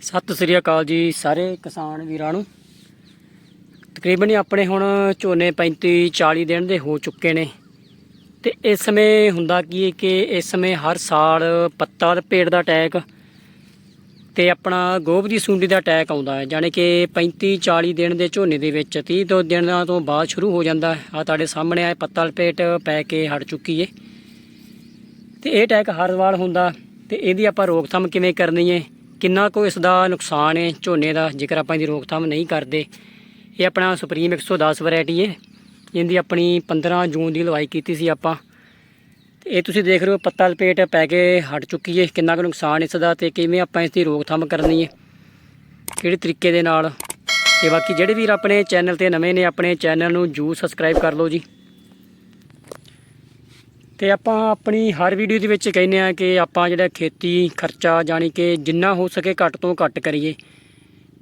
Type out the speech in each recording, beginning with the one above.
ਸਤਿ ਸ੍ਰੀ ਅਕਾਲ ਜੀ ਸਾਰੇ ਕਿਸਾਨ ਵੀਰਾਂ ਨੂੰ। ਤਕਰੀਬਨ ਆਪਣੇ ਹੁਣ ਝੋਨੇ 35 40 ਦਿਨ ਦੇ ਹੋ ਚੁੱਕੇ ਨੇ। ਤੇ ਇਸ ਸਮੇਂ ਹੁੰਦਾ ਕੀ ਹੈ ਕਿ ਇਸ ਸਮੇਂ ਹਰ ਸਾਲ ਪੱਤਾ ਤੇ ਪੇੜ ਦਾ ਅਟੈਕ ਤੇ ਆਪਣਾ ਗੋਭ ਦੀ ਸੁੰਡੀ ਦਾ ਅਟੈਕ ਆਉਂਦਾ ਹੈ। ਜਾਣੀ ਕਿ 35 40 ਦਿਨ ਦੇ ਝੋਨੇ ਦੇ ਵਿੱਚ 30 ਤੋਂ ਦਿਨਾਂ ਤੋਂ ਬਾਅਦ ਸ਼ੁਰੂ ਹੋ ਜਾਂਦਾ ਹੈ। ਆ ਤੁਹਾਡੇ ਸਾਹਮਣੇ ਆ ਪੱਤਾ ਲਪੇਟ ਪੈ ਕੇ ਹਟ ਚੁੱਕੀ ਏ। ਤੇ ਇਹ ਅਟੈਕ ਹਰ ਵਾਰ ਹੁੰਦਾ ਤੇ ਇਹਦੀ ਆਪਾਂ ਰੋਕਥਾਮ ਕਿਵੇਂ ਕਰਨੀ ਹੈ ਕਿੰਨਾ ਕੁ ਇਸ ਦਾ ਨੁਕਸਾਨ ਹੈ, ਝੋਨੇ ਦਾ, ਜੇਕਰ ਆਪਾਂ ਇਹਦੀ ਰੋਕਥਾਮ ਨਹੀਂ ਕਰਦੇ। ਇਹ ਆਪਣਾ ਸੁਪਰੀਮ 110 ਵੈਰਾਈਟੀ ਹੈ ਇਹਦੀ ਆਪਣੀ 15 ਜੂਨ ਦੀ ਲਵਾਈ ਕੀਤੀ ਸੀ ਆਪਾਂ। ਤੇ ਇਹ ਤੁਸੀਂ ਦੇਖ ਰਹੇ ਹੋ, ਪੱਤਾ ਲਪੇਟ ਪੈ ਕੇ ਹਟ ਚੁੱਕੀ ਹੈ। ਕਿੰਨਾ ਕੁ ਨੁਕਸਾਨ ਇਸ ਦਾ ਤੇ ਕਿਵੇਂ ਆਪਾਂ ਇਸ ਦੀ ਰੋਕਥਾਮ ਕਰਨੀ ਹੈ, ਕਿਹੜੇ ਤਰੀਕੇ ਦੇ ਨਾਲ। ਤੇ ਬਾਕੀ ਜਿਹੜੇ ਵੀਰ ਆਪਣੇ ਚੈਨਲ ਤੇ ਨਵੇਂ ਨੇ, ਆਪਣੇ ਚੈਨਲ ਨੂੰ ਜੂ ਸਬਸਕ੍ਰਾਈਬ ਕਰ ਲਓ ਜੀ। ਤੇ ਆਪਾਂ ਆਪਣੀ ਹਰ ਵੀਡੀਓ ਦੇ ਵਿੱਚ ਕਹਿੰਦੇ ਆ ਕਿ ਆਪਾਂ ਜਿਹੜਾ ਖੇਤੀ ਖਰਚਾ ਜਾਣੀ ਕਿ ਜਿੰਨਾ ਹੋ ਸਕੇ ਘੱਟ ਤੋਂ ਘੱਟ ਕਰੀਏ।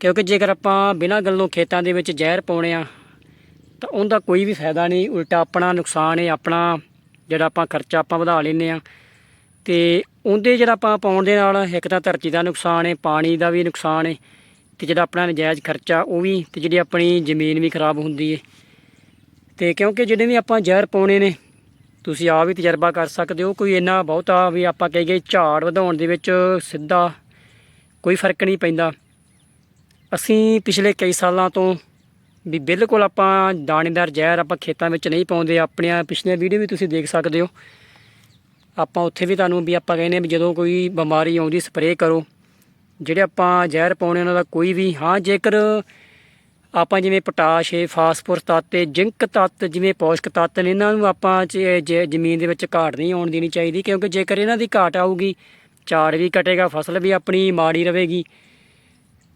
ਕਿਉਂਕਿ ਜੇਕਰ ਆਪਾਂ ਬਿਨਾਂ ਗੱਲੋਂ ਖੇਤਾਂ ਦੇ ਵਿੱਚ ਜ਼ਹਿਰ ਪਾਉਣੇ ਆ, ਤਾਂ ਉਹਦਾ ਕੋਈ ਵੀ ਫਾਇਦਾ ਨਹੀਂ। ਉਲਟਾ ਆਪਣਾ ਨੁਕਸਾਨ ਹੈ ਆਪਣਾ ਜਿਹੜਾ ਆਪਾਂ ਖਰਚਾ ਆਪਾਂ ਵਧਾ ਲੈਂਦੇ ਆ ਤੇ ਉਹਦੇ ਜਿਹੜਾ ਆਪਾਂ ਪਾਉਣ ਦੇ ਨਾਲ ਇੱਕ ਤਾਂ ਧਰਤੀ ਦਾ ਨੁਕਸਾਨ ਹੈ ਪਾਣੀ ਦਾ ਵੀ ਨੁਕਸਾਨ ਹੈ ਤੇ ਜਿਹੜਾ ਆਪਣਾ ਨਜਾਇਜ਼ ਖਰਚਾ ਉਹ ਵੀ, ਤੇ ਜਿਹੜੀ ਆਪਣੀ ਜ਼ਮੀਨ ਵੀ ਖਰਾਬ ਹੁੰਦੀ ਹੈ ਤੇ ਕਿਉਂਕਿ ਜਿਹੜੇ ਵੀ ਆਪਾਂ ਜ਼ਹਿਰ ਪਾਉਣੇ ਨੇ ਤੁਸੀਂ ਆਪ ਵੀ ਤਜਰਬਾ ਕਰ ਸਕਦੇ ਹੋ, ਕੋਈ ਇੰਨਾ ਬਹੁਤਾ ਵੀ ਆਪਾਂ ਕਹੀਏ ਝਾੜ ਵਧਾਉਣ ਦੇ ਵਿੱਚ ਸਿੱਧਾ ਕੋਈ ਫ਼ਰਕ ਨਹੀਂ ਪੈਂਦਾ। ਅਸੀਂ ਪਿਛਲੇ ਕਈ ਸਾਲਾਂ ਤੋਂ ਵੀ ਬਿਲਕੁਲ ਆਪਾਂ ਦਾਣੇਦਾਰ ਜ਼ਹਿਰ ਆਪਾਂ ਖੇਤਾਂ ਵਿੱਚ ਨਹੀਂ ਪਾਉਂਦੇ, ਆਪਣੀਆਂ ਪਿਛਲੀਆਂ ਵੀਡੀਓ ਵੀ ਤੁਸੀਂ ਦੇਖ ਸਕਦੇ ਹੋ। ਆਪਾਂ ਉੱਥੇ ਵੀ ਤੁਹਾਨੂੰ ਵੀ ਆਪਾਂ ਕਹਿੰਦੇ ਵੀ ਜਦੋਂ ਕੋਈ ਬਿਮਾਰੀ ਆਉਂਦੀ, ਸਪਰੇਅ ਕਰੋ। ਜਿਹੜੇ ਆਪਾਂ ਜ਼ਹਿਰ ਪਾਉਣੇ ਉਹਨਾਂ ਦਾ ਕੋਈ ਵੀ, ਹਾਂ, ਜੇਕਰ ਆਪਾਂ ਜਿਵੇਂ ਪੋਟਾਸ਼ ਹੈ ਫਾਸਫੋਰਸ ਤੱਤ ਤੇ ਜ਼ਿੰਕ ਤੱਤ ਜਿਵੇਂ ਪੌਸ਼ਕ ਤੱਤ ਨੇ, ਇਹਨਾਂ ਨੂੰ ਆਪਾਂ ਚ- ਜ- ਜ਼ਮੀਨ ਦੇ ਵਿੱਚ ਘਾਟ ਨਹੀਂ ਆਉਣ ਦੇਣੀ ਚਾਹੀਦੀ ਕਿਉਂਕਿ ਜੇਕਰ ਇਹਨਾਂ ਦੀ ਘਾਟ ਆਊਗੀ, ਝਾੜ ਵੀ ਕਟੇਗਾ ਫਸਲ ਵੀ ਆਪਣੀ ਮਾੜੀ ਰਹੇਗੀ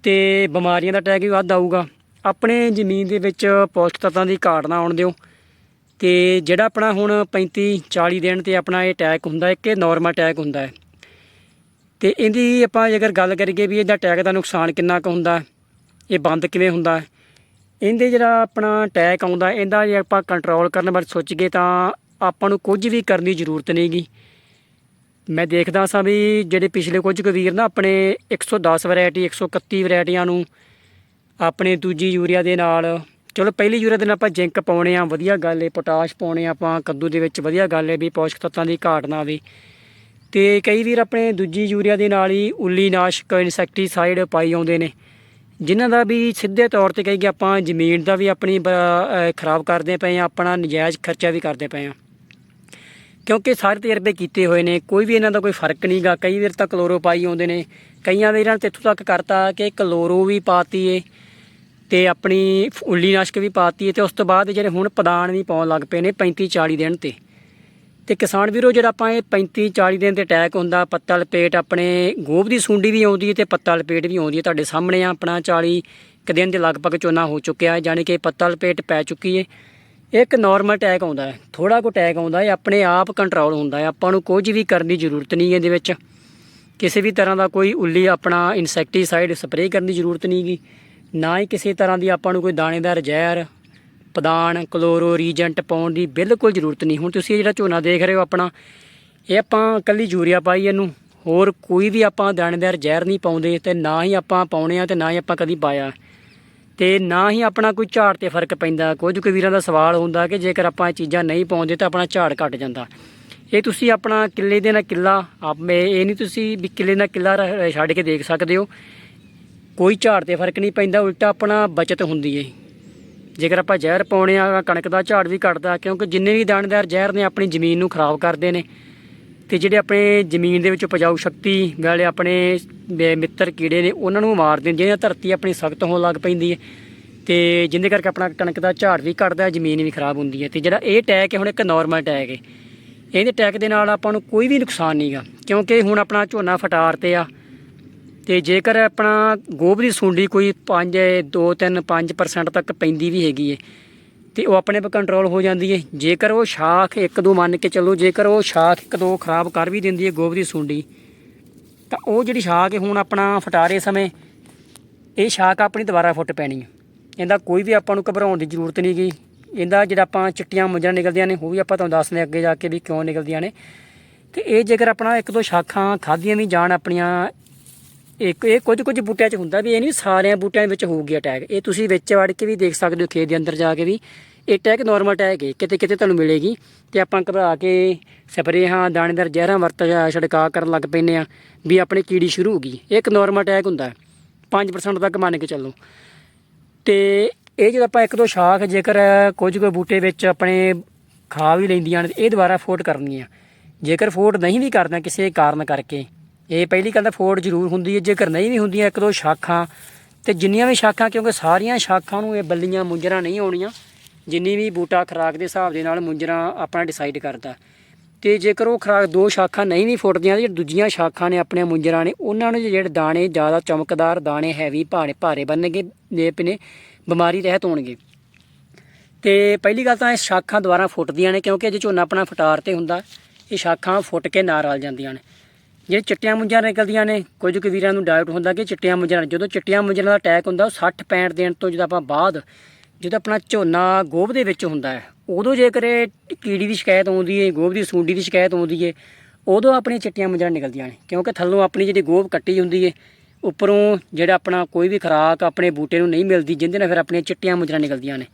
ਤੇ ਬਿਮਾਰੀਆਂ ਦਾ ਅਟੈਕ ਵੀ ਵੱਧ ਆਊਗਾ। ਆਪਣੇ ਜ਼ਮੀਨ ਦੇ ਵਿੱਚ ਪੌਸ਼ਟਿਕ ਤੱਤਾਂ ਦੀ ਘਾਟ ਨਾ ਆਉਣ ਦਿਓ ਤੇ ਜਿਹੜਾ ਆਪਣਾ ਹੁਣ 35 40 ਦਿਨ ਤੇ ਆਪਣਾ ਇਹ ਅਟੈਕ ਹੁੰਦਾ ਇੱਕ ਇਹ ਨਾਰਮਲ ਅਟੈਕ ਹੁੰਦਾ ਹੈ। ਤੇ ਇਹਦੀ ਆਪਾਂ ਜੇਕਰ ਗੱਲ ਕਰੀਏ ਵੀ ਇਹਦਾ ਅਟੈਕ ਦਾ ਨੁਕਸਾਨ ਕਿੰਨਾ ਕੁ ਹੁੰਦਾ, ਇਹ ਬੰਦ ਕਿਵੇਂ ਹੁੰਦਾ ਇਹਦੇ ਜਿਹੜਾ ਆਪਣਾ ਅਟੈਕ ਆਉਂਦਾ, ਇਹਦਾ ਜੇ ਆਪਾਂ ਕੰਟਰੋਲ ਕਰਨ ਬਾਰੇ ਸੋਚੀਏ ਤਾਂ ਆਪਾਂ ਨੂੰ ਕੁਝ ਵੀ ਕਰਨ ਦੀ ਜ਼ਰੂਰਤ ਨਹੀਂਗੀ ਮੈਂ ਦੇਖਦਾ ਸਾਂ ਵੀ ਜਿਹੜੇ ਪਿਛਲੇ ਕੁਝ ਕੁ ਵੀਰ ਨਾ ਆਪਣੇ 110 ਵੈਰਾਈਟੀ 131 ਵੈਰਾਈਟੀਆਂ ਨੂੰ ਆਪਣੇ ਦੂਜੀ ਯੂਰੀਆ ਦੇ ਨਾਲ, ਚਲੋ ਪਹਿਲੀ ਯੂਰੀਆ ਦੇ ਨਾਲ ਆਪਾਂ ਜ਼ਿੰਕ ਪਾਉਣੇ ਆ, ਵਧੀਆ ਗੱਲ ਏ ਪੋਟਾਸ਼ ਪਾਉਣੇ ਆ ਆਪਾਂ, ਕੱਦੂ ਦੇ ਵਿੱਚ ਵਧੀਆ ਗੱਲ ਏ ਵੀ ਪੌਸ਼ਕ ਤੱਤਾਂ ਦੀ ਘਾਟ ਨਾ ਆਵੇ। ਤੇ ਕਈ ਵੀਰ ਆਪਣੇ ਦੂਜੀ ਯੂਰੀਆ ਦੇ ਨਾਲ ਹੀ ਉੱਲੀ ਨਾਸ਼ਕ ਇਨਸੈਕਟੀਸਾਈਡ ਪਾਈ ਆਉਂਦੇ ਨੇ। ਜਿਨ੍ਹਾਂ ਦਾ ਵੀ ਸਿੱਧੇ ਤੌਰ ਤੇ ਕਹੀਏ ਆਪਾਂ ਜ਼ਮੀਨ ਦਾ ਵੀ ਆਪਣੀ ਬ- ਖਰਾਬ ਕਰਦੇ ਪਏ ਆ ਆਪਣਾ ਨਜਾਇਜ਼ ਖਰਚਾ ਵੀ ਕਰਦੇ ਪਏ ਆ ਕਿਉਂਕਿ ਸਾਰੇ ਤਜਰਬੇ ਕੀਤੇ ਹੋਏ ਨੇ, ਕੋਈ ਵੀ ਇਹਨਾਂ ਦਾ ਕੋਈ ਫ਼ਰਕ ਨਹੀਂਗਾ ਕਈ ਵਾਰ ਤਾਂ ਕਲੋਰੋ ਪਾਈ ਆਉਂਦੇ ਨੇ, ਕਈਆਂ ਦੇ ਇਹਨਾਂ ਨੇ ਇੱਥੋਂ ਤੱਕ ਕਰਤਾ ਕਿ ਕਲੋਰੋ ਵੀ ਪਾਤੀ ਏ ਤੇ ਆਪਣੀ ਉੱਲੀ ਨਾਸ਼ਕ ਵੀ ਪਾਤੀ ਏ ਤੇ ਉਸ ਤੋਂ ਬਾਅਦ ਜਿਹੜੇ ਹੁਣ ਪਦਾਨ ਵੀ ਪਾਉਣ ਲੱਗ ਪਏ ਨੇ 35 40 ਦਿਨ ਤੇ। ਤੇ ਕਿਸਾਨ ਵੀਰੋ, ਜਿਹੜਾ ਆਪਾਂ ਇਹ 35 40 ਦਿਨ ਤੇ ਅਟੈਕ ਹੁੰਦਾ ਪੱਤਾ ਲਪੇਟ ਆਪਣੇ ਗੋਭ ਦੀ ਸੁੰਡੀ ਵੀ ਆਉਂਦੀ ਹੈ ਤੇ ਪੱਤਾ ਲਪੇਟ ਵੀ ਆਉਂਦੀ ਹੈ। ਤੁਹਾਡੇ ਸਾਹਮਣੇ ਆ ਆਪਣਾ 40 ਕੁ ਦਿਨ ਦੇ ਲਗਭਗ ਝੋਨਾ ਹੋ ਚੁੱਕਿਆ ਹੈ, ਜਾਣੀ ਕਿ ਪੱਤਾ ਲਪੇਟ ਪੈ ਚੁੱਕੀ ਹੈ। ਇੱਕ ਨਾਰਮਲ ਅਟੈਕ ਆਉਂਦਾ ਹੈ ਥੋੜਾ ਕੁ ਅਟੈਕ ਆਉਂਦਾ ਹੈ, ਆਪਣੇ ਆਪ ਕੰਟਰੋਲ ਹੁੰਦਾ ਹੈ। ਆਪਾਂ ਨੂੰ ਕੁਝ ਵੀ ਕਰਨ ਦੀ ਜ਼ਰੂਰਤ ਨਹੀਂ ਹੈ ਇਹਦੇ ਵਿੱਚ। ਕਿਸੇ ਵੀ ਤਰ੍ਹਾਂ ਦਾ ਕੋਈ ਉੱਲੀ ਆਪਣਾ ਇਨਸੈਕਟੀਸਾਈਡ ਸਪਰੇਅ ਕਰਨ ਦੀ ਜ਼ਰੂਰਤ ਨਹੀਂਗੀ ਨਾ ਹੀ ਕਿਸੇ ਤਰ੍ਹਾਂ ਦੀ ਆਪਾਂ ਨੂੰ ਕੋਈ ਦਾਣੇਦਾਰ ਜ਼ਹਿਰ ਪਦਾਨ ਕਲੋਰੋ ਰੀਜੈਂਟ ਪਾਉਣ ਦੀ ਬਿਲਕੁਲ ਜ਼ਰੂਰਤ ਨਹੀਂ। ਹੁਣ ਤੁਸੀਂ ਇਹ ਜਿਹੜਾ ਝੋਨਾ ਦੇਖ ਰਹੇ ਹੋ ਆਪਣਾ, ਇਹ ਆਪਾਂ ਕੱਲੀ ਯੂਰੀਆ ਪਾਈ ਇਹਨੂੰ, ਹੋਰ ਕੋਈ ਵੀ ਆਪਾਂ ਦਾਣੇਦਾਰ ਜ਼ਹਿਰ ਨਹੀਂ ਪਾਉਂਦੇ ਤੇ ਨਾ ਹੀ ਆਪਾਂ ਪਾਉਣੇ ਆ ਤੇ ਨਾ ਹੀ ਆਪਾਂ ਕਦੀ ਪਾਇਆ। ਤੇ ਨਾ ਹੀ ਆਪਣਾ ਕੋਈ ਝਾੜ ਤੇ ਫ਼ਰਕ ਪੈਂਦਾ, ਕੁਝ ਕੁ ਵੀਰਾਂ ਦਾ ਸਵਾਲ ਹੁੰਦਾ ਕਿ ਜੇਕਰ ਆਪਾਂ ਇਹ ਚੀਜ਼ਾਂ ਨਹੀਂ ਪਾਉਂਦੇ ਤਾਂ ਆਪਣਾ ਝਾੜ ਘਟ ਜਾਂਦਾ। ਇਹ ਤੁਸੀਂ ਆਪਣਾ ਕਿੱਲੇ ਦੇ ਨਾਲ ਕਿੱਲਾ, ਆਪੇ ਇਹ ਨਹੀਂ ਤੁਸੀਂ ਵੀ ਕਿੱਲੇ ਨਾਲ ਕਿੱਲਾ ਰ- ਛੱਡ ਕੇ ਦੇਖ ਸਕਦੇ ਹੋ। ਕੋਈ ਝਾੜ ਤੇ ਫ਼ਰਕ ਨਹੀਂ ਪੈਂਦਾ, ਉਲਟਾ ਆਪਣਾ ਬਚਤ ਹੁੰਦੀ ਹੈ ਜੇਕਰ ਆਪਾਂ ਜ਼ਹਿਰ ਪਾਉਣੇ ਆ ਕਣਕ ਦਾ ਝਾੜ ਵੀ ਘਟਦਾ, ਕਿਉਂਕਿ ਜਿੰਨੇ ਵੀ ਦਾਣੇਦਾਰ ਜ਼ਹਿਰ ਨੇ, ਆਪਣੀ ਜ਼ਮੀਨ ਨੂੰ ਖਰਾਬ ਕਰਦੇ ਨੇ। ਤੇ ਜਿਹੜੇ ਆਪਣੇ ਜ਼ਮੀਨ ਦੇ ਵਿੱਚ ਉਪਜਾਊ ਸ਼ਕਤੀ ਵਾਲੇ ਆਪਣੇ ਮਿੱਤਰ ਕੀੜੇ ਨੇ, ਉਹਨਾਂ ਨੂੰ ਮਾਰਦੇ ਨੇ, ਜਿਹਨਾਂ ਧਰਤੀ ਆਪਣੀ ਸਖਤ ਹੋਣ ਲੱਗ ਪੈਂਦੀ ਹੈ। ਤੇ ਜਿੰਦੇ ਕਰਕੇ ਆਪਣਾ ਕਣਕ ਦਾ ਝਾੜ ਵੀ ਘਟਦਾ, ਜ਼ਮੀਨ ਵੀ ਖਰਾਬ ਹੁੰਦੀ ਹੈ। ਤੇ ਜਿਹੜਾ ਇਹ ਅਟੈਕ ਹੈ, ਹੁਣ ਇੱਕ ਨਾਰਮਲ ਅਟੈਕ ਹੈ। ਇਹਦੇ ਅਟੈਕ ਦੇ ਨਾਲ ਆਪਾਂ ਨੂੰ ਕੋਈ ਵੀ ਨੁਕਸਾਨ ਨਹੀਂਗਾ ਕਿਉਂਕਿ ਹੁਣ ਆਪਣਾ ਝੋਨਾ ਫਟਾਰ ਤੇ ਆ। ਤੇ ਜੇਕਰ ਆਪਣਾ ਗੋਭ ਦੀ ਸੁੰਡੀ ਕੋਈ 5 2 3 5% ਤੱਕ ਪੈਂਦੀ ਵੀ ਹੈਗੀ ਏ, ਤੇ ਉਹ ਆਪਣੇ ਆਪ ਕੰਟਰੋਲ ਹੋ ਜਾਂਦੀ ਏ। ਜੇਕਰ ਉਹ ਸ਼ਾਖ ਇੱਕ ਦੋ ਮੰਨ ਕੇ ਚੱਲੋ, ਜੇਕਰ ਉਹ ਸ਼ਾਖ ਇੱਕ ਦੋ ਖਰਾਬ ਕਰ ਵੀ ਦਿੰਦੀ ਏ ਗੋਭ ਦੀ ਸੁੰਡੀ, ਤਾਂ ਉਹ ਜਿਹੜੀ ਸ਼ਾਖ ਏ, ਹੁਣ ਆਪਣਾ ਫਟਾਰੇ ਸਮੇਂ ਇਹ ਸ਼ਾਖ ਆਪਣੀ ਦੁਬਾਰਾ ਫੁੱਟ ਪੈਣੀ ਏ। ਇਹਦਾ ਕੋਈ ਵੀ ਆਪਾਂ ਨੂੰ ਘਬਰਾਉਣ ਦੀ ਜ਼ਰੂਰਤ ਨਹੀਂ ਗਈ ਇਹਦਾ ਜਿਹੜਾ ਆਪਾਂ ਚਿੱਟੀਆਂ ਮੁੰਜਰਾਂ ਨਿਕਲਦੀਆਂ ਨੇ, ਉਹ ਵੀ ਆਪਾਂ ਤੁਹਾਨੂੰ ਦੱਸਦੇ ਹਾਂ ਅੱਗੇ ਜਾ ਕੇ ਵੀ ਕਿਉਂ ਨਿਕਲਦੀਆਂ ਨੇ। ਤੇ ਇਹ ਜੇਕਰ ਆਪਣਾ ਇੱਕ ਦੋ ਸ਼ਾਖਾਂ ਖਾਧੀਆਂ ਵੀ ਜਾਣ ਆਪਣੀਆਂ ਇੱਕ ਇਹ ਕੁਝ ਕੁਝ ਬੂਟਿਆਂ 'ਚ ਹੁੰਦਾ ਵੀ ਇਹ ਨਹੀਂ ਸਾਰਿਆਂ ਬੂਟਿਆਂ ਵਿੱਚ ਹੋਊਗੀ ਅਟੈਕ ਇਹ ਤੁਸੀਂ ਵਿੱਚ ਵੜ ਕੇ ਵੀ ਦੇਖ ਸਕਦੇ ਹੋ, ਖੇਤ ਦੇ ਅੰਦਰ ਜਾ ਕੇ ਵੀ। ਇਹ ਅਟੈਕ ਨਾਰਮਲ ਅਟੈਕ ਹੈ ਕਿਤੇ ਕਿਤੇ ਤੁਹਾਨੂੰ ਮਿਲੇਗੀ। ਤੇ ਆਪਾਂ ਘਬਰਾ ਕੇ ਸਪਰੇਹਾਂ ਦਾਣੇਦਾਰ ਜ਼ਹਿਰਾਂ ਵਰਤ ਛਿੜਕਾਅ ਕਰਨ ਲੱਗ ਪੈਂਦੇ ਆ ਵੀ ਆਪਣੇ ਕੀੜੀ ਸ਼ੁਰੂ ਹੋ ਗਈ। ਇਹ ਇੱਕ ਨਾਰਮਲ ਅਟੈਕ ਹੁੰਦਾ ਹੈ। 5% ਤੱਕ ਮੰਨ ਕੇ ਚੱਲੋ। ਤੇ ਇਹ ਜਦੋਂ ਆਪਾਂ ਇੱਕ ਦੋ ਸ਼ਾਖ ਜੇਕਰ ਕੁਝ ਕੁ ਬੂਟੇ ਵਿੱਚ ਆਪਣੇ ਖਾ ਵੀ ਲੈਂਦੀਆਂ ਨੇ ਇਹ ਦੁਬਾਰਾ ਫੋਟ ਕਰਨੀਆਂ। ਜੇਕਰ ਫੋਟ ਨਹੀਂ ਵੀ ਕਰਦਾ ਕਿਸੇ ਕਾਰਨ ਕਰਕੇ ਇਹ ਪਹਿਲੀ ਗੱਲ ਤਾਂ ਫੋਟ ਜ਼ਰੂਰ ਹੁੰਦੀ ਹੈ, ਜੇਕਰ ਨਹੀਂ ਵੀ ਹੁੰਦੀਆਂ ਇੱਕ ਦੋ ਸ਼ਾਖਾਂ, ਤੇ ਜਿੰਨੀਆਂ ਵੀ ਸ਼ਾਖਾਂ, ਕਿਉਂਕਿ ਸਾਰੀਆਂ ਸ਼ਾਖਾਂ ਨੂੰ ਇਹ ਬੱਲੀਆਂ ਮੁੰਜਰਾਂ ਨਹੀਂ ਆਉਣੀਆਂ, ਜਿੰਨੀ ਵੀ ਬੂਟਾ ਖਰਾਕ ਦੇ ਹਿਸਾਬ ਦੇ ਨਾਲ ਮੁੰਜਰਾਂ ਆਪਣਾ ਡਿਸਾਈਡ ਕਰਦਾ। ਤੇ ਜੇਕਰ ਉਹ ਖਰਾਕ ਦੋ ਸ਼ਾਖਾਂ ਨਹੀਂ ਵੀ ਫੁੱਟਦੀਆਂ, ਤੇ ਜਿਹੜੀ ਦੂਜੀਆਂ ਸ਼ਾਖਾਂ ਨੇ ਆਪਣੀਆਂ ਮੁੰਜਰਾਂ ਨੇ, ਉਹਨਾਂ ਨੂੰ ਜਿਹੜੇ ਦਾਣੇ ਜ਼ਿਆਦਾ ਚਮਕਦਾਰ ਦਾਣੇ ਹੈਵੀ ਭਾਰੇ ਭਾਰੇ ਬਣਨਗੇ ਨੇ ਪਨੇ ਬਿਮਾਰੀ ਰਹਿਤ ਹੋਣਗੇ। ਤੇ ਪਹਿਲੀ ਗੱਲ ਤਾਂ ਇਹ ਸ਼ਾਖਾਂ ਦੁਆਰਾ ਫੁੱਟਦੀਆਂ ਨੇ, ਕਿਉਂਕਿ ਜੇ ਝੋਨਾ ਆਪਣਾ ਫਟਾਰ ਤੇ ਹੁੰਦਾ, ਇਹ ਸ਼ਾਖਾਂ ਫੁੱਟ ਕੇ ਨਾ ਰਲ ਜਾਂਦੀਆਂ ਨੇ। ਜਿਹੜੇ ਚਿੱਟੀਆਂ ਮੁੰਜਾਂ ਨਿਕਲਦੀਆਂ ਨੇ, ਕੁਝ ਕੁ ਵੀਰਾਂ ਨੂੰ ਡਾਊਟ ਹੁੰਦਾ ਕਿ ਚਿੱਟੀਆਂ ਮੁੰਜਾਂ ਜਦੋਂ ਚਿੱਟੀਆਂ ਮੁੰਜਾਂ ਦਾ ਅਟੈਕ ਹੁੰਦਾ, ਉਹ 60 65 ਦਿਨ ਤੋਂ ਜਦੋਂ ਆਪਾਂ ਬਾਅਦ, ਜਦੋਂ ਆਪਣਾ ਝੋਨਾ ਗੋਭ ਦੇ ਵਿੱਚ ਹੁੰਦਾ ਹੈ, ਉਦੋਂ ਜੇਕਰ ਇਹ ਕੀੜੀ ਦੀ ਸ਼ਿਕਾਇਤ ਆਉਂਦੀ ਹੈ ਗੋਭ ਦੀ ਸੁੰਡੀ ਦੀ ਸ਼ਿਕਾਇਤ ਆਉਂਦੀ ਹੈ ਉਦੋਂ ਆਪਣੀਆਂ ਚਿੱਟੀਆਂ ਮੁੰਜਾਂ ਨਿਕਲਦੀਆਂ ਨੇ। ਕਿਉਂਕਿ ਥੱਲੋਂ ਆਪਣੀ ਜਿਹੜੀ ਗੋਭ ਕੱਟੀ ਹੁੰਦੀ ਹੈ ਉੱਪਰੋਂ ਜਿਹੜਾ ਆਪਣਾ ਕੋਈ ਵੀ ਖੁਰਾਕ ਆਪਣੇ ਬੂਟੇ ਨੂੰ ਨਹੀਂ ਮਿਲਦੀ, ਜਿੰਦੇ ਨਾਲ ਫਿਰ ਆਪਣੀਆਂ ਚਿੱਟੀਆਂ ਮੁੰਜਾਂ ਨਿਕਲਦੀਆਂ ਨੇ।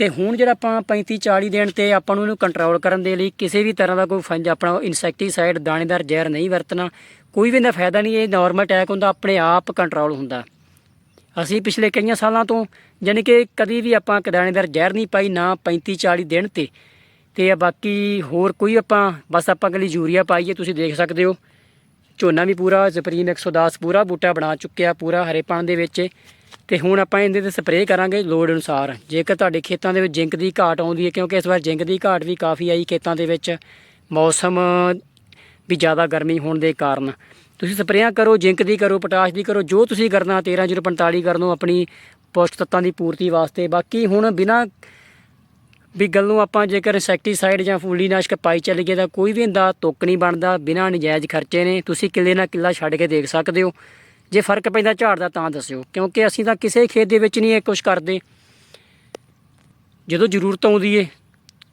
ਤੇ ਹੁਣ ਜਿਹੜਾ ਆਪਾਂ 35 40 ਦਿਨ ਤੇ ਆਪਾਂ ਨੂੰ ਇਹਨੂੰ ਕੰਟਰੋਲ ਕਰਨ ਦੇ ਲਈ ਕਿਸੇ ਵੀ ਤਰ੍ਹਾਂ ਦਾ ਕੋਈ ਫੰਜ ਆਪਣਾ ਇਨਸੈਕਟੀਸਾਈਡ ਦਾਣੇਦਾਰ ਜ਼ਹਿਰ ਨਹੀਂ ਵਰਤਣਾ, ਕੋਈ ਵੀ ਇਹਦਾ ਫਾਇਦਾ ਨਹੀਂ, ਇਹ ਨਾਰਮਲ ਅਟੈਕ ਹੁੰਦਾ, ਆਪਣੇ ਆਪ ਕੰਟਰੋਲ ਹੁੰਦਾ। ਅਸੀਂ ਪਿਛਲੇ ਕਈਆਂ ਸਾਲਾਂ ਤੋਂ ਯਾਨੀ ਕਿ ਕਦੀ ਵੀ ਆਪਾਂ ਦਾਣੇਦਾਰ ਜ਼ਹਿਰ ਨਹੀਂ ਪਾਈ ਨਾ 35 40 ਦਿਨ ਤੇ। ਤੇ ਬਾਕੀ ਹੋਰ ਕੋਈ ਆਪਾਂ, ਬਸ ਆਪਾਂ ਕੱਲੀ ਯੂਰੀਆ ਪਾਈਏ, ਤੁਸੀਂ ਦੇਖ ਸਕਦੇ ਹੋ। ਝੋਨਾ ਵੀ ਪੂਰਾ ਜ਼ਪਰੀਨ 110 ਪੂਰਾ ਬੂਟਾ ਬਣਾ ਚੁੱਕਿਆ ਪੂਰਾ ਹਰੇਪਣ ਦੇ ਵਿੱਚ। ਤੇ ਹੁਣ ਆਪਾਂ ਇਹਦੇ ਤੇ ਸਪਰੇਅ ਕਰਾਂਗੇ ਲੋੜ ਅਨੁਸਾਰ। ਜੇਕਰ ਤੁਹਾਡੇ ਖੇਤਾਂ ਦੇ ਵਿੱਚ ਜ਼ਿੰਕ ਦੀ ਘਾਟ ਆਉਂਦੀ ਹੈ, ਕਿਉਂਕਿ ਇਸ ਵਾਰ ਜ਼ਿੰਕ ਦੀ ਘਾਟ ਵੀ ਕਾਫੀ ਆਈ ਖੇਤਾਂ ਦੇ ਵਿੱਚ, ਮੌਸਮ ਵੀ ਜ਼ਿਆਦਾ ਗਰਮੀ ਹੋਣ ਦੇ ਕਾਰਨ। ਤੁਸੀਂ ਸਪਰੇਆਂ ਕਰੋ, ਜ਼ਿੰਕ ਦੀ ਕਰੋ, ਪੋਟਾਸ਼ ਦੀ ਕਰੋ, ਜੋ ਤੁਸੀਂ ਕਰਨਾ 13045 ਕਰ ਲਓ ਆਪਣੀ ਪੌਸ਼ਟਿਕ ਤੱਤਾਂ ਦੀ ਪੂਰਤੀ ਵਾਸਤੇ। ਬਾਕੀ ਹੁਣ ਬਿਨਾ ਵੀ ਗੱਲ ਨੂੰ ਆਪਾਂ ਜੇਕਰ ਇਨਸੈਕਟੀਸਾਈਡ ਜਾਂ ਫੂਲੀਨਾਸ਼ਕ ਪਾਈ ਚੱਲ ਤਾਂ ਕੋਈ ਵੀ ਇਹਦਾ ਤੁੱਕ ਨਹੀਂ ਬਣਦਾ, ਬਿਨਾਂ ਨਜਾਇਜ਼ ਖਰਚੇ ਨੇ, ਤੁਸੀਂ ਕਿੱਲੇ ਨਾਲ ਕਿੱਲਾ ਛੱਡ ਕੇ ਦੇਖ ਸਕਦੇ ਹੋ। ਜੇ ਫ਼ਰਕ ਪੈਂਦਾ ਝਾੜ ਦਾ ਤਾਂ ਦੱਸਿਓ, ਕਿਉਂਕਿ ਅਸੀਂ ਤਾਂ ਕਿਸੇ ਖੇਤ ਦੇ ਵਿੱਚ ਨਹੀਂ ਇਹ ਕੁਝ ਕਰਦੇ। ਜਦੋਂ ਜ਼ਰੂਰਤ ਆਉਂਦੀ ਏ,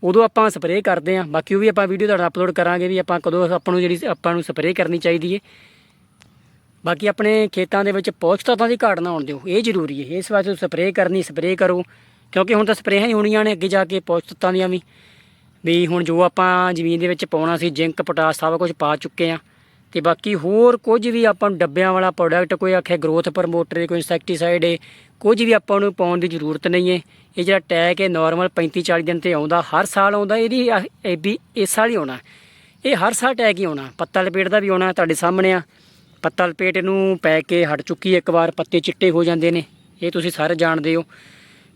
ਉਦੋਂ ਆਪਾਂ ਸਪਰੇਅ ਕਰਦੇ ਆਂ ਬਾਕੀ ਉਹ ਵੀ ਆਪਾਂ ਵੀਡੀਓ ਤੁਹਾਡਾ ਅਪਲੋਡ ਕਰਾਂਗੇ ਵੀ ਆਪਾਂ ਕਦੋਂ ਆਪਾਂ ਨੂੰ ਜਿਹੜੀ, ਆਪਾਂ ਨੂੰ ਸਪਰੇਅ ਕਰਨੀ ਚਾਹੀਦੀ ਏ। ਬਾਕੀ ਆਪਣੇ ਖੇਤਾਂ ਦੇ ਵਿੱਚ ਪੌਸ਼ਟਿਕ ਤੱਤਾਂ ਦੀ ਘਾਟ ਨਾ ਆਉਣ ਦਿਓ, ਇਹ ਜ਼ਰੂਰੀ ਹੈ ਇਸ ਵਾਸਤੇ ਸਪਰੇਅ ਕਰਨੀ ਸਪਰੇਅ ਕਰੋ। ਕਿਉਂਕਿ ਹੁਣ ਤਾਂ ਸਪਰੇਹਾਂ ਹੀ ਹੋਣੀਆਂ ਨੇ ਅੱਗੇ ਜਾ ਕੇ ਪੌਸ਼ਟਿਕ ਤੱਤਾਂ ਦੀਆਂ ਵੀ। ਵੀ ਹੁਣ ਜੋ ਆਪਾਂ ਜ਼ਮੀਨ ਦੇ ਵਿੱਚ ਪਾਉਣਾ ਸੀ, ਜ਼ਿੰਕ, ਪੋਟਾਸ ਸਭ ਕੁਝ ਪਾ ਚੁੱਕੇ ਆ ਤੇ ਬਾਕੀ ਹੋਰ ਕੁਝ ਵੀ ਆਪਾਂ ਨੂੰ ਡੱਬਿਆਂ ਵਾਲਾ ਪ੍ਰੋਡਕਟ ਕੋਈ ਆਖੇ ਗਰੋਥ ਪ੍ਰਮੋਟਰ ਕੋਈ ਇਨਸੈਕਟੀਸਾਈਡ ਹੈ ਕੁਝ ਵੀ ਆਪਾਂ ਨੂੰ ਪਾਉਣ ਦੀ ਜ਼ਰੂਰਤ ਨਹੀਂ ਹੈ ਇਹ ਜਿਹੜਾ ਟੈਗ ਹੈ ਨਾਰਮਲ 35 40 ਦਿਨ ਤੇ ਆਉਂਦਾ, ਹਰ ਸਾਲ ਆਉਂਦਾ, ਇਹਦੀ ਆਹ- ਇਹ ਵੀ ਇਸ ਸਾਲ ਹੀ ਆਉਣਾ। ਇਹ ਹਰ ਸਾਲ ਟੈਗ ਹੀ ਆਉਣਾ। ਪੱਤਾ ਲਪੇਟ ਦਾ ਵੀ ਆਉਣਾ ਤੁਹਾਡੇ ਸਾਹਮਣੇ ਆ। ਪੱਤਾ ਲਪੇਟ ਨੂੰ ਪੈ ਕੇ ਹਟ ਚੁੱਕੀ ਇੱਕ ਵਾਰ ਪੱਤੇ ਚਿੱਟੇ ਹੋ ਜਾਂਦੇ ਨੇ। ਇਹ ਤੁਸੀਂ ਸਾਰੇ ਜਾਣਦੇ ਹੋ।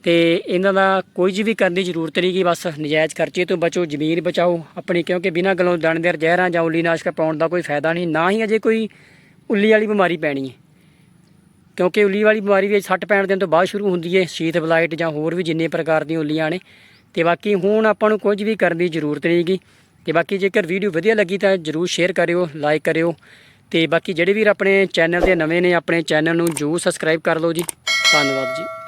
ਤੇ ਇਹਨਾਂ ਦਾ ਕੋਈ ਜੀ ਵੀ ਕਰਨ ਦੀ ਜ਼ਰੂਰਤ ਨਹੀਂ ਕਿ ਬਸ ਨਜਾਇਜ਼ ਖਰਚੇ ਤੋਂ ਬਚੋ, ਜ਼ਮੀਨ ਬਚਾਓ, ਆਪਣੀ ਕਿਉਂਕਿ ਬਿਨਾਂ ਗਲੋਂ ਦਾਣੇਦਾਰ ਜ਼ਹਿਰਾਂ ਜਾਂ ਉੱਲੀ ਨਾਸ਼ਕ ਪਾਉਣ ਦਾ ਕੋਈ ਫਾਇਦਾ ਨਹੀਂ, ਨਾ ਹੀ ਅਜੇ ਕੋਈ ਉੱਲੀ ਵਾਲੀ ਬਿਮਾਰੀ ਪੈਣੀ ਹੈ ਕਿਉਂਕਿ ਉੱਲੀ ਵਾਲੀ ਬਿਮਾਰੀ ਵੀ 60 65 ਦਿਨ ਤੋਂ ਬਾਅਦ ਸ਼ੁਰੂ ਹੁੰਦੀ ਹੈ ਸ਼ੀਤ ਬਲਾਈਟ ਜਾਂ ਹੋਰ ਵੀ ਜਿੰਨੇ ਪ੍ਰਕਾਰ ਦੀਆਂ ਉੱਲੀਆਂ ਨੇ। ਤੇ ਬਾਕੀ ਹੁਣ ਆਪਾਂ ਨੂੰ ਕੁਝ ਵੀ ਕਰਨ ਦੀ ਜ਼ਰੂਰਤ ਨਹੀਂਗੀ ਤੇ ਬਾਕੀ ਜੇਕਰ ਵੀਡੀਓ ਵਧੀਆ ਲੱਗੀ ਤਾਂ ਜਰੂਰ ਸ਼ੇਅਰ ਕਰਿਓ, ਲਾਈਕ ਕਰਿਓ। ਤੇ ਬਾਕੀ ਜਿਹੜੇ ਵੀ ਆਪਣੇ ਚੈਨਲ ਦੇ ਨਵੇਂ ਨੇ, ਆਪਣੇ ਚੈਨਲ ਨੂੰ ਜਰੂਰ ਸਬਸਕ੍ਰਾਈਬ ਕਰ ਲਓ ਜੀ। ਧੰਨਵਾਦ ਜੀ।